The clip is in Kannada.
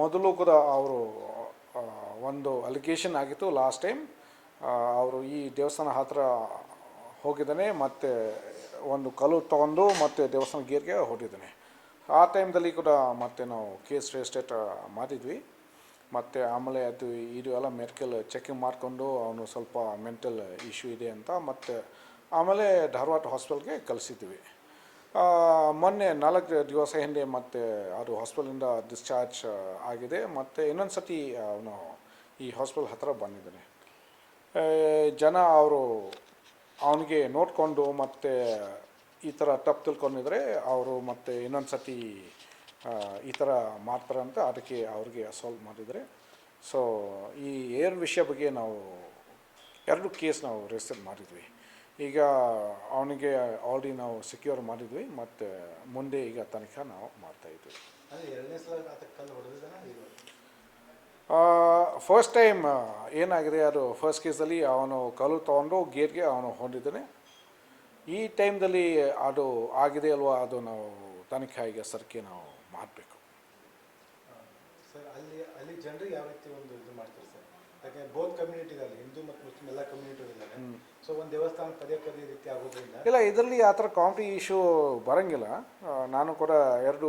ಮೊದಲು ಕೂಡ ಅವರು ಒಂದು ಅಲಿಗೇಷನ್ ಆಗಿತ್ತು ಲಾಸ್ಟ್ ಟೈಮ್ ಅವರು ಈ ದೇವಸ್ಥಾನ ಹತ್ರ ಹೋಗಿದ್ದಾನೆ, ಮತ್ತು ಒಂದು ಕಲ್ಲು ತಗೊಂಡು ಮತ್ತೆ ದೇವಸ್ಥಾನ ಗೇರ್ಗೆ ಹೊಟ್ಟಿದ್ದಾನೆ ಆ ಟೈಮ್ದಲ್ಲಿ ಕೂಡ ಮತ್ತೆ ನಾವು ಕೇಸ್ ರಿಜಿಸ್ಟ್ರೇಟ್ ಮಾಡಿದ್ವಿ. ಮತ್ತು ಆಮೇಲೆ ಅದು ಇದು ಎಲ್ಲ ಮೆಡಿಕಲ್ ಚೆಕಿಂಗ್ ಮಾಡಿಕೊಂಡು ಅವನು ಸ್ವಲ್ಪ ಮೆಂಟಲ್ ಇಶ್ಯೂ ಇದೆ ಅಂತ ಮತ್ತು ಆಮೇಲೆ ಧಾರವಾಡ ಹಾಸ್ಪಿಟಲ್ಗೆ ಕಳಿಸಿದ್ವಿ. ಮೊನ್ನೆ ನಾಲ್ಕು ದಿವಸ ಹಿಂದೆ ಮತ್ತೆ ಅದು ಹಾಸ್ಪಿಟಲಿಂದ ಡಿಸ್ಚಾರ್ಜ್ ಆಗಿದೆ. ಮತ್ತು ಇನ್ನೊಂದು ಸತಿ ಅವನು ಈ ಹಾಸ್ಪಿಟಲ್ ಹತ್ತಿರ ಬಂದಿದ್ದಾನೆ. ಜನ ಅವರು ಅವನಿಗೆ ನೋಡಿಕೊಂಡು ಮತ್ತು ಈ ಥರ ತಪ್ಪು ತಿಳ್ಕೊಂಡಿದ್ರೆ ಅವರು ಮತ್ತೆ ಇನ್ನೊಂದು ಸತಿ ಈ ಥರ ಮಾಡ್ತಾರಂತ ಅದಕ್ಕೆ ಅವ್ರಿಗೆ ಸಾಲ್ವ್ ಮಾಡಿದರೆ ಸೊ ಈ ಏರ್ ವಿಷಯ ಬಗ್ಗೆ ನಾವು ಎರಡು ಕೇಸ್ ನಾವು ರಿಜಿಸ್ಟರ್ ಮಾಡಿದ್ವಿ. ಈಗ ಅವನಿಗೆ ಆಲ್ರೆಡಿ ನಾವು ಸೆಕ್ಯೂರ್ ಮಾಡಿದ್ವಿ ಮತ್ತು ಮುಂದೆ ಈಗ ತನಿಖೆ ನಾವು ಮಾಡ್ತಾಯಿದ್ವಿ ಫಸ್ಟ್ ಟೈಮ್ ಏನಾಗಿದೆ ಅದು ಫಸ್ಟ್ ಕೇಸಲ್ಲಿ ಅವನು ಕಲ್ಲು ತೊಗೊಂಡು ಗೇಟ್ಗೆ ಅವನು ಹೊಂದಿದ್ದಾನೆ. ಈ ಟೈಮ್ದಲ್ಲಿ ಅದು ಆಗಿದೆ ಅಲ್ವಾ ಅದು ನಾವು ತನಿಖೆಗೆ ಸರ್ಕೆ ನಾವು ಮಾಡಬೇಕು. ಸರ್ ಅಲ್ಲಿ ಅಲ್ಲಿ ಜನರಿಗೆ ಯಾವ ರೀತಿ ಒಂದು ಇದು ಮಾಡ್ತಾರೆ ಸರ್? ಯಾಕೆ ಬೋತ್ ಕಮ್ಯುನಿಟಿ ಇದೆ ಅಲ್ಲಿ ಹಿಂದೂ ಮತ್ತು ಮುಸ್ಲಿಂ ಎಲ್ಲ ಕಮ್ಯುನಿಟಿ ಇದ್ದಾರೆ ಸೊ ಒಂದು ದೇವಸ್ಥಾನ ಪದೇ ಪದೇ ರೀತಿ ಆಗೋದ್ರಿಂದ. ಇಲ್ಲ, ಇದರಲ್ಲಿ ಆ ಥರ ಕಾಂಪ್ಟಿ ಇಶ್ಯೂ ಬರಂಗಿಲ್ಲ. ನಾನು ಕೂಡ ಎರಡು